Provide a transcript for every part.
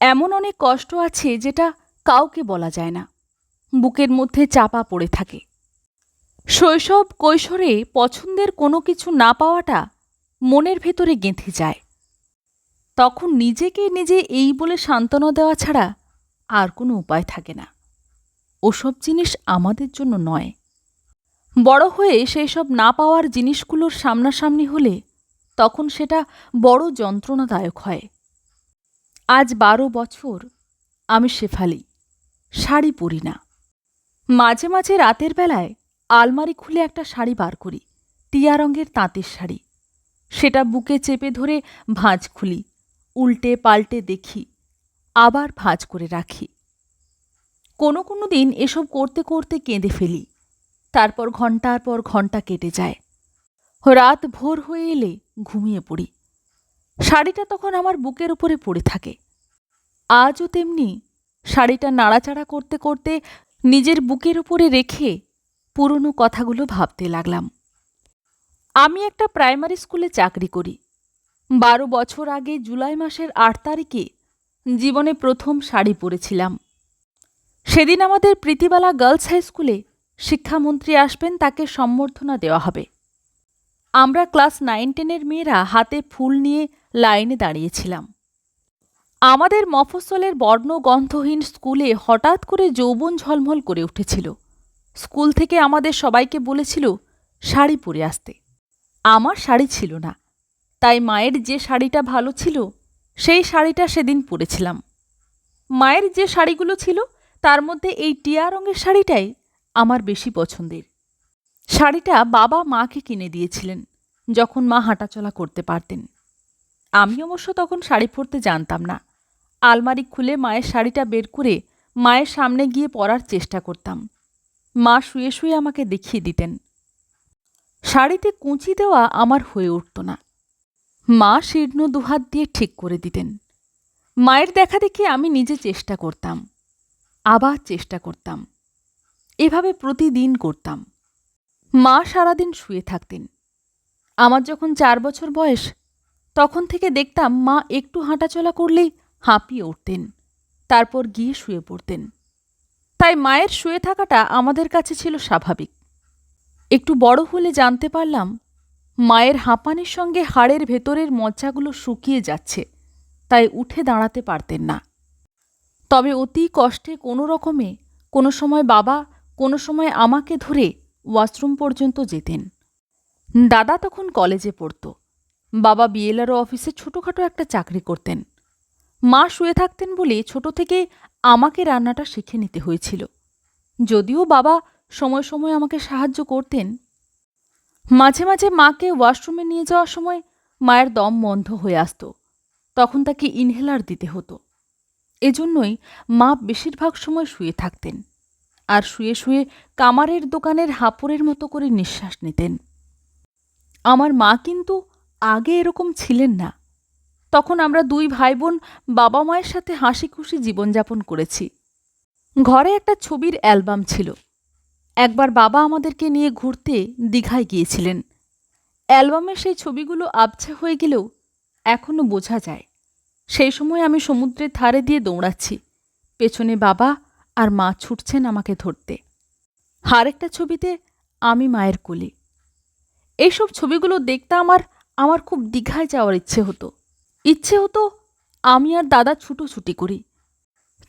এমন অনেক কষ্ট আছে যেটা কাউকে বলা যায় না। বুকের মধ্যে চাপা পড়ে থাকে। শৈশব কৈশোরে পছন্দের কোনো কিছু না পাওয়াটা মনের ভেতরে গেঁথে যায়। তখন নিজেকে নিজে এই বলে সান্ত্বনা দেওয়া ছাড়া আর কোনো উপায় থাকে না। ওসব জিনিস আমাদের জন্য নয়। বড় হয়ে সেই সব না পাওয়ার জিনিসগুলোর সামনাসামনি হলে তখন সেটা বড় যন্ত্রণাদায়ক হয়। আজ বারো বছর আমি শেফালি, শাড়ি পরি না। মাঝে মাঝে রাতের বেলায় আলমারি খুলে একটা শাড়ি বার করি, টিয়া রঙের তাঁতের শাড়ি। সেটা বুকে চেপে ধরে ভাঁজ খুলি, উল্টে পাল্টে দেখি, আবার ভাঁজ করে রাখি। কোনো কোনো দিন এসব করতে করতে কেঁদে ফেলি, তারপর ঘণ্টার পর ঘণ্টা কেটে যায়। রাত ভোর হয়ে এলে ঘুমিয়ে পড়ি। শাড়িটা তখন আমার বুকের উপরে পড়ে থাকে। আজও তেমনি শাড়িটা নাড়াচাড়া করতে করতে নিজের বুকের উপরে রেখে পুরনো কথাগুলো ভাবতে লাগলাম। আমি একটা প্রাইমারি স্কুলে চাকরি করি। বারো বছর আগে জুলাই মাসের আট তারিখে জীবনে প্রথম শাড়ি পরেছিলাম। সেদিন আমাদের প্রীতিবালা গার্লস হাই স্কুলে শিক্ষামন্ত্রী আসবেন, তাকে সম্বর্ধনা দেওয়া হবে। আমরা ক্লাস নাইন টেনের মেয়েরা হাতে ফুল নিয়ে লাইনে দাঁড়িয়েছিলাম। আমাদের মফস্বলের বর্ণগন্ধহীন স্কুলে হঠাৎ করে যৌবন ঝলমল করে উঠেছিল। স্কুল থেকে আমাদের সবাইকে বলেছিল, শাড়ি পরে আসতে। আমার শাড়ি ছিল না, তাই মায়ের যে শাড়িটা ভালো ছিল, সেই শাড়িটা সেদিন পরেছিলাম। মায়ের যে শাড়িগুলো ছিল, তার মধ্যে এই টিয়া রঙের শাড়িটাই আমার বেশি পছন্দের। শাড়িটা বাবা মাকে কিনে দিয়েছিলেন, যখন মা হাঁটাচলা করতে পারতেন। আমি অবশ্য তখন শাড়ি পরতে জানতাম না। আলমারি খুলে মায়ের শাড়িটা বের করে মায়ের সামনে গিয়ে পরার চেষ্টা করতাম। মা শুয়ে শুয়ে আমাকে দেখিয়ে দিতেন। শাড়িতে কুঁচি দেওয়া আমার হয়ে উঠত না। মা শীর্ণ দুহাত দিয়ে ঠিক করে দিতেন। মায়ের দেখা দেখি আমি নিজে চেষ্টা করতাম। আবার চেষ্টা করতাম। এভাবে প্রতিদিন করতাম। মা সারাদিন শুয়ে থাকতেন। আমার যখন চার বছর বয়স, তখন থেকে দেখতাম মা একটু হাঁটাচলা করলেই হাঁপিয়ে উঠতেন, তারপর গিয়ে শুয়ে পড়তেন। তাই মায়ের শুয়ে থাকাটা আমাদের কাছে ছিল স্বাভাবিক। একটু বড় হলে জানতে পারলাম, মায়ের হাঁপানির সঙ্গে হাড়ের ভেতরের মজ্জাগুলো শুকিয়ে যাচ্ছে, তাই উঠে দাঁড়াতে পারতেন না। তবে অতি কষ্টে কোনো রকমে কোনো সময় বাবা, কোনো সময় আমাকে ধরে ওয়াশরুম পর্যন্ত যেতেন। দাদা তখন কলেজে পড়ত। বাবা বিএলআরও অফিসে ছোটোখাটো একটা চাকরি করতেন। মা শুয়ে থাকতেন বলে ছোট থেকে আমাকে রান্নাটা শিখে নিতে হয়েছিল। যদিও বাবা সময় সময় আমাকে সাহায্য করতেন। মাঝে মাঝে মাকে ওয়াশরুমে নিয়ে যাওয়ার সময় মায়ের দম বন্ধ হয়ে আসত। তখন তাকে ইনহেলার দিতে হতো। এজন্যই মা বেশিরভাগ সময় শুয়ে থাকতেন আর শুয়ে শুয়ে কামারের দোকানের হাঁপড়ের মতো করে নিঃশ্বাস নিতেন। আমার মা কিন্তু আগে এরকম ছিলেন না। তখন আমরা দুই ভাই বোন বাবা মায়ের সাথে হাসি খুশি জীবনযাপন করেছি। ঘরে একটা ছবির অ্যালবাম ছিল। একবার বাবা আমাদেরকে নিয়ে ঘুরতে দীঘায় গিয়েছিলেন। অ্যালবামের সেই ছবিগুলো আবছা হয়ে গেলেও এখনও বোঝা যায়। সেই সময় আমি সমুদ্রের ধারে দিয়ে দৌড়াচ্ছি। পেছনে বাবা আর মা ছুটছেন আমাকে ধরতে। আরেকটা ছবিতে আমি মায়ের কোলে। এইসব ছবিগুলো দেখতে আমার আমার খুব দীঘায় যাওয়ার ইচ্ছে হতো। ইচ্ছে হতো আমি আর দাদা ছুটোছুটি করি।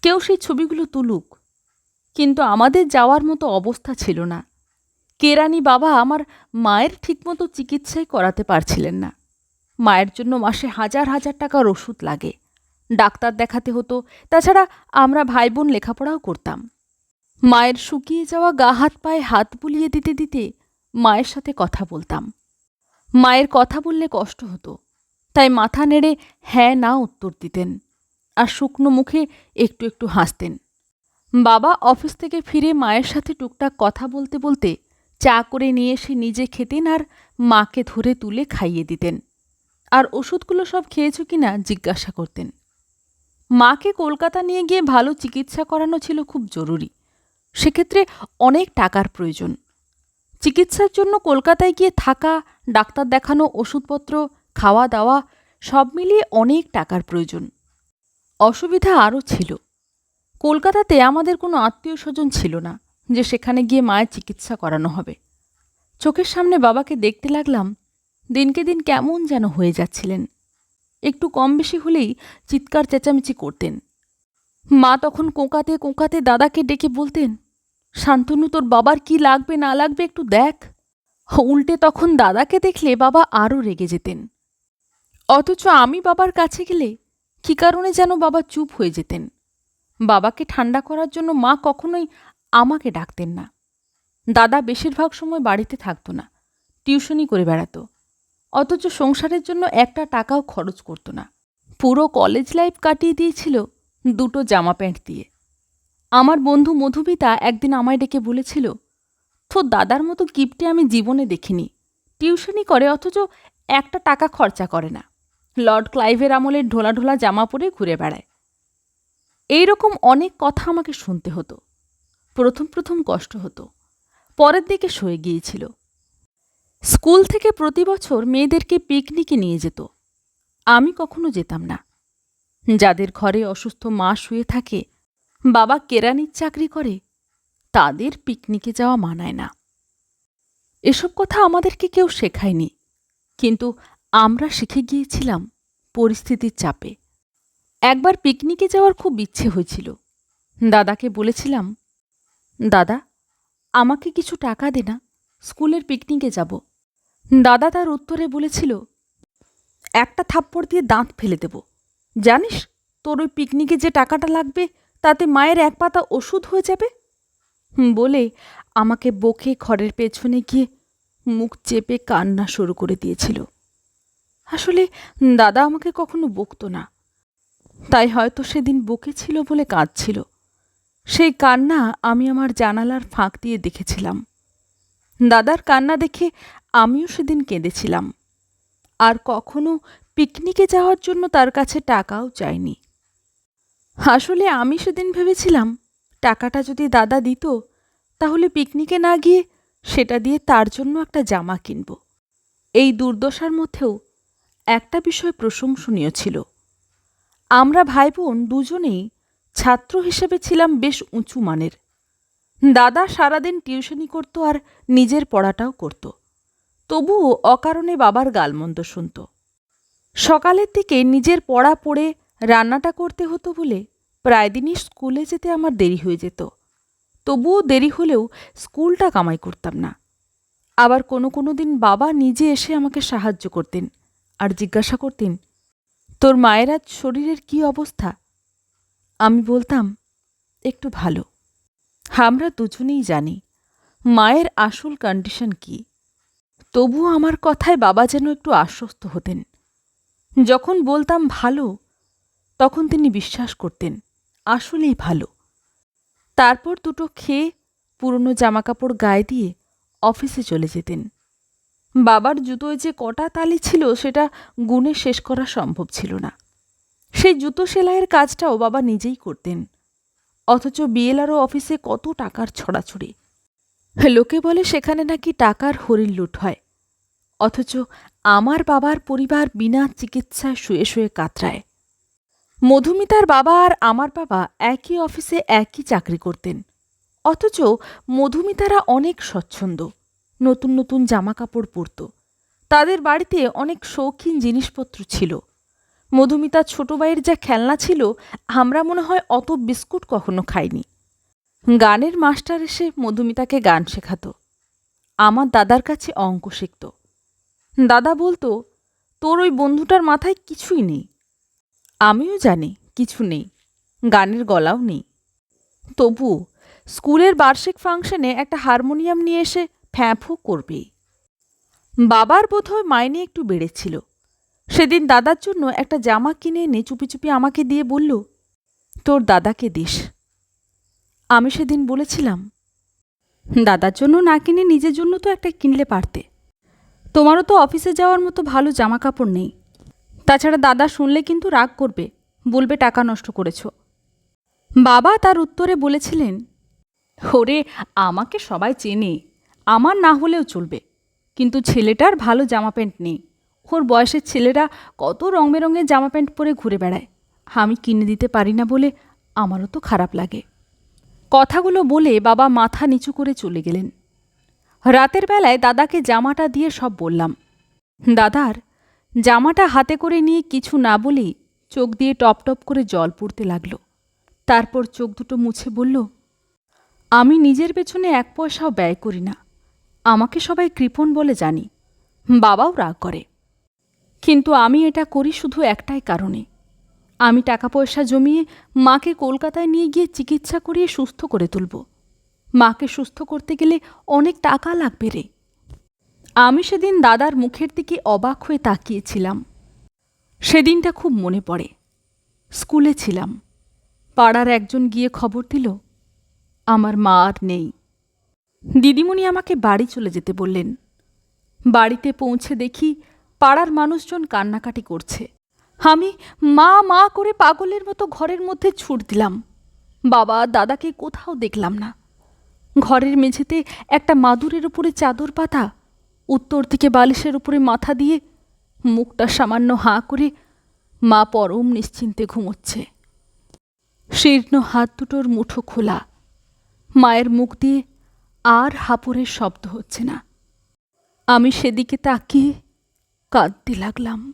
কেউ সেই ছবিগুলো তুলুক, কিন্তু আমাদের যাওয়ার মতো অবস্থা ছিল না। কেরানি বাবা আমার মায়ের ঠিকমতো চিকিৎসাই করাতে পারছিলেন না। মায়ের জন্য মাসে হাজার হাজার টাকার ওষুধ লাগে। ডাক্তার দেখাতে হতো, তাছাড়া আমরা ভাই বোন লেখাপড়াও করতাম। মায়ের শুকিয়ে যাওয়া গা হাত পায়ে হাত বুলিয়ে দিতে দিতে মায়ের সাথে কথা বলতাম। মায়ের কথা বললে কষ্ট হতো। তাই মাথা নেড়ে হ্যাঁ না উত্তর দিতেন আর শুকনো মুখে একটু একটু হাসতেন। বাবা অফিস থেকে ফিরে মায়ের সাথে টুকটাক কথা বলতে বলতে চা করে নিয়ে এসে নিজে খেতেন আর মাকে ধরে তুলে খাইয়ে দিতেন। আর ওষুধগুলো সব খেয়েছো কি না জিজ্ঞাসা করতেন। মাকে কলকাতা নিয়ে গিয়ে ভালো চিকিৎসা করানো ছিল খুব জরুরি। সেক্ষেত্রে অনেক টাকার প্রয়োজন। চিকিৎসার জন্য কলকাতায় গিয়ে থাকা, ডাক্তার দেখানো ওষুধপত্র খাওয়া দাওয়া সব মিলিয়ে অনেক টাকার প্রয়োজন। অসুবিধা আরও ছিল। কলকাতাতে আমাদের কোনো আত্মীয় স্বজন ছিল না যে সেখানে গিয়ে মায়ের চিকিৎসা করানো হবে। চোখের সামনে বাবাকে দেখতে লাগলাম দিনকে দিন কেমন যেন হয়ে যাচ্ছিলেন। একটু কম বেশি হলেই চিৎকার চেঁচামেচি করতেন। মা তখন কোঁকাতে কোঁকাতে দাদাকে ডেকে বলতেন, শান্তনু, তোর বাবার কি লাগবে না লাগবে একটু দেখ। উল্টে তখন দাদাকে দেখলে বাবা আরও রেগে যেতেন। অথচ আমি বাবার কাছে গেলে কী কারণে যেন বাবা চুপ হয়ে যেতেন? বাবাকে ঠান্ডা করার জন্য মা কখনোই আমাকে ডাকতেন না। দাদা বেশিরভাগ সময় বাড়িতে থাকতো না টিউশনি করে বেড়াতো, অথচ সংসারের জন্য একটা টাকাও খরচ করতো না। পুরো কলেজ লাইফ কাটিয়ে দিয়েছিল দুটো জামা প্যান্ট দিয়ে। আমার বন্ধু মধুমিতা একদিন আমায় ডেকে বলেছিল তোর দাদার মতো গিফটে আমি জীবনে দেখিনি টিউশনি করে, অথচ একটা টাকা খরচা করে না। লর্ড ক্লাইভের আমলের ঢোলা ঢোলা জামা পরে ঘুরে বেড়ায়। এই রকম অনেক কথা আমাকে শুনতে হতো। প্রথম প্রথম কষ্ট হতো। পরের দিকে সয়ে গিয়েছিল। স্কুল থেকে প্রতি বছর মেয়েদেরকে পিকনিকে নিয়ে যেত। আমি কখনো যেতাম না। যাদের ঘরে অসুস্থ মা শুয়ে থাকে, বাবা কেরানির চাকরি করে, তাদের পিকনিকে যাওয়া মানায় না। এসব কথা আমাদেরকে কেউ শেখায়নি। কিন্তু আমরা শিখে গিয়েছিলাম পরিস্থিতির চাপে। একবার পিকনিকে যাওয়ার খুব ইচ্ছে হয়েছিল। দাদাকে বলেছিলাম, দাদা, আমাকে কিছু টাকা দে না, স্কুলের পিকনিকে যাব। দাদা তার উত্তরে বলেছিল, একটা থাপ্পড় দিয়ে দাঁত ফেলে দেব। জানিস, তোর ওই পিকনিকে যে টাকাটা লাগবে, তাতে মায়ের এক পাতা ওষুধ হয়ে যাবে? বলে আমাকে বকে ঘরের পেছনে গিয়ে মুখ চেপে কান্না শুরু করে দিয়েছিল। আসলে দাদা আমাকে কখনো বকতো না। তাই হয়তো সেদিন বকেছিল বলে কাঁদছিল। সেই কান্না আমি আমার জানালার ফাঁক দিয়ে দেখেছিলাম। দাদার কান্না দেখে আমিও সেদিন কেঁদেছিলাম। আর কখনো পিকনিকে যাওয়ার জন্য তার কাছে টাকাও চাইনি। আসলে আমি সেদিন ভেবেছিলাম, টাকাটা যদি দাদা দিত, তাহলে পিকনিকে না গিয়ে সেটা দিয়ে তার জন্য একটা জামা কিনব। এই দুর্দশার মধ্যেও একটা বিষয় প্রশংসনীয় ছিল। আমরা ভাই বোন দুজনেই ছাত্র হিসেবে ছিলাম বেশ উঁচু মানের। দাদা সারাদিন টিউশনি করত আর নিজের পড়াটাও করত। তবুও অকারণে বাবার গালমন্দ শুনত। সকালের দিকে নিজের পড়া পড়ে রান্নাটা করতে হতো বলে প্রায় দিনই স্কুলে যেতে আমার দেরি হয়ে যেত। তবুও দেরি হলেও স্কুলটা কামাই করতাম না। আবার কোনো কোনো দিন বাবা নিজে এসে আমাকে সাহায্য করতেন। আর জিজ্ঞাসা করতেন, তোর মায়ের আজ শরীরের কী অবস্থা? আমি বলতাম, একটু ভালো। আমরা দুজনেই জানি, মায়ের আসল কন্ডিশন কি। তবুও আমার কথায় বাবা যেন একটু আশ্বস্ত হতেন। যখন বলতাম ভালো, তখন তিনি বিশ্বাস করতেন, আসলেই ভালো। তারপর দুটো খেয়ে পুরনো জামাকাপড় গায়ে দিয়ে অফিসে চলে যেতেন। বাবার জুতোয় যে কটা তালি ছিল, সেটা গুণে শেষ করা সম্ভব ছিল না। সেই জুতো সেলাইয়ের কাজটাও বাবা নিজেই করতেন। অথচ বিএলআরও অফিসে কত টাকার ছড়াছড়ি। লোকে বলে সেখানে নাকি টাকার হরিণ লুট হয়। অথচ আমার বাবার পরিবার বিনা চিকিৎসায় শুয়ে শুয়ে কাতরায়। মধুমিতার বাবা আর আমার বাবা একই অফিসে একই চাকরি করতেন। অথচ মধুমিতারা অনেক স্বচ্ছন্দ। নতুন নতুন জামাকাপড় পরত। তাদের বাড়িতে অনেক শৌখিন জিনিসপত্র ছিল। মধুমিতার ছোট ভাইয়ের যা খেলনা ছিল, আমরা মনে হয় অত বিস্কুট কখনো খাইনি। গানের মাস্টার এসে মধুমিতাকে গান শেখাত। আমার দাদার কাছে অঙ্ক শিখত। দাদা বলতো, তোর ওই বন্ধুটার মাথায় কিছুই নেই। আমিও জানি কিছু নেই। গানের গলাও নেই। তবু স্কুলের বার্ষিক ফাংশনে একটা হারমোনিয়াম নিয়ে এসে ফ্যাঁফু করবে। বাবার বোধহয় মাইনে একটু বেড়েছিল। সেদিন দাদার জন্য একটা জামা কিনে এনে চুপি চুপি আমাকে দিয়ে বলল, তোর দাদাকে দিস। আমি সেদিন বলেছিলাম, দাদার জন্য না কিনে নিজের জন্য তো একটা কিনলে পারতে। তোমারও তো অফিসে যাওয়ার মতো ভালো জামা কাপড় নেই। তাছাড়া দাদা শুনলে কিন্তু রাগ করবে, বলবে টাকা নষ্ট করেছ। বাবা তার উত্তরে বলেছিলেন, ওরে, আমাকে সবাই চেনে। আমার না হলেও চলবে। কিন্তু ছেলেটার ভালো জামা প্যান্ট নেই। ওর বয়সের ছেলেরা কত রং বেরঙের জামা প্যান্ট পরে ঘুরে বেড়ায়। আমি কিনে দিতে পারি না বলে আমারও তো খারাপ লাগে। কথাগুলো বলে বাবা মাথা নিচু করে চলে গেলেন। রাতের বেলায় দাদাকে জামাটা দিয়ে সব বললাম। দাদার, জামাটা হাতে করে নিয়ে কিছু না বলেই চোখ দিয়ে টপ টপ করে জল পড়তে লাগল। তারপর চোখ দুটো মুছে বলল, আমি নিজের পেছনে এক পয়সাও ব্যয় করি না। আমাকে সবাই কৃপণ বলে জানি। বাবাও রাগ করে। কিন্তু আমি এটা করি শুধু একটাই কারণে। আমি টাকা পয়সা জমিয়ে মাকে কলকাতায় নিয়ে গিয়ে চিকিৎসা করিয়ে সুস্থ করে তুলব। মাকে সুস্থ করতে গেলে অনেক টাকা লাগবে রে। আমি সেদিন দাদার মুখের দিকে অবাক হয়ে তাকিয়েছিলাম। সেদিনটা খুব মনে পড়ে। স্কুলে ছিলাম। পাড়ার একজন গিয়ে খবর দিল, আমার মা আর নেই। দিদিমণি আমাকে বাড়ি চলে যেতে বললেন। বাড়িতে পৌঁছে দেখি পাড়ার মানুষজন কান্নাকাটি করছে। আমি মা মা করে পাগলের মতো ঘরের মধ্যে ছুট দিলাম। বাবা, দাদাকে কোথাও দেখলাম না। ঘরের মেঝেতে একটা মাদুরের উপরে চাদর পাতা, উত্তর থেকে বালিশের উপরে মাথা দিয়ে মুখটা সামান্য হাঁ করে মা পরম নিশ্চিন্তে ঘুমোচ্ছে। শীর্ণ হাত দুটোর মুঠো খোলা। মায়ের মুখ দিয়ে আর হাপুরের শব্দ হচ্ছে না। আমি সেদিকে তাকিয়ে কাঁদতে লাগলাম।